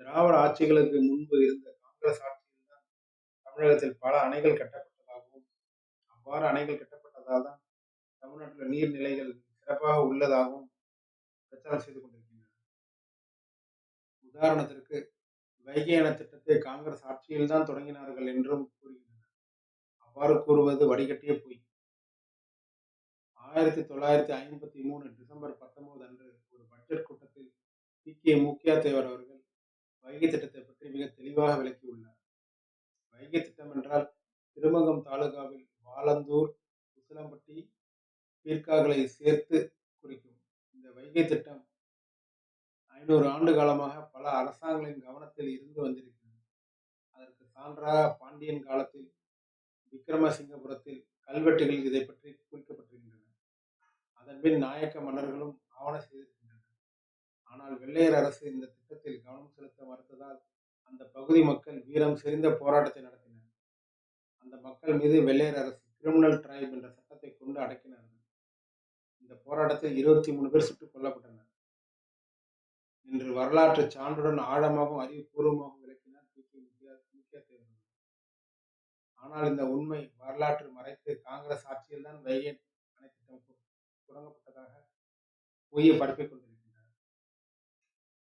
திராவிட ஆட்சிகளுக்கு முன்பு இருந்த காங்கிரஸ் ஆட்சியில்தான் தமிழகத்தில் பல அணைகள் கட்டப்பட்டதாகவும் அவ்வாறு அணைகள் கட்டப்பட்டதால் தான் தமிழ்நாட்டில் நீர்நிலைகள் சிறப்பாக உள்ளதாகவும் பிரச்சாரம் செய்து கொண்டிருக்கின்றனர் உதாரணத்திற்கு வைகை அணை திட்டத்தை காங்கிரஸ் ஆட்சியில்தான் தொடங்கினார்கள் என்றும் கூறுகின்றனர். அவ்வாறு கூறுவது வடிகட்டிய பொய். ஆயிரத்தி தொள்ளாயிரத்தி ஐம்பத்தி மூணு டிசம்பர் பத்தொன்பது அன்று ஒரு பட்ஜெட் கூட்டத்தில் பி கே முக்கியா தேவர் அவர்கள் வைகை திட்டத்தை பற்றி மிக தெளிவாக விளக்கியுள்ளார். வைகை திட்டம் என்றால் திருமங்கம் தாலுகாவில் வாலந்தூர் உசிலம்பட்டி பீர்க்காக்களை சேர்த்து குறிக்கும். இந்த வைகை திட்டம் ஐநூறு ஆண்டு காலமாக பல அரசாங்கங்களின் கவனத்தில் இருந்து வந்திருக்கிறது. அதற்கு சான்றாக பாண்டியன் காலத்தில் விக்ரமசிங்கபுரத்தில் கல்வெட்டுகளில் இதை பற்றி குறிக்கப்பட்டிருக்கின்றன. அதன்பின் நாயக்க மன்னர்களும் ஆவண செய்திருக்கின்றனர் ஆனால் வெள்ளையர் அரசு இந்த திட்டத்தில் கவனம் செலுத்த மறுத்ததால் அந்த பகுதி மக்கள் வீரம் செறிந்த போராட்டத்தை நடத்தினர். அந்த மக்கள் மீது வெள்ளையர் அரசு கிரிமினல் டிரைப் என்ற சட்டத்தை கொண்டு அடக்கினார்கள். இந்த போராட்டத்தில் இருபத்தி மூணு பேர் சுட்டுக் கொல்லப்பட்டனர். இன்று வரலாற்று சான்றுடன் ஆழமாகவும் அறிவுபூர்வமாகவும் விளக்கினார் பி. கே. முக்கிய தேவர் ஆனால் இந்த உண்மை வரலாற்று மறைத்து காங்கிரஸ் ஆட்சியில்தான் வைகை அணை திட்டம் தொடங்கப்பட்டதாக பொய்யை பரப்பிக் கொண்டிருக்கிறது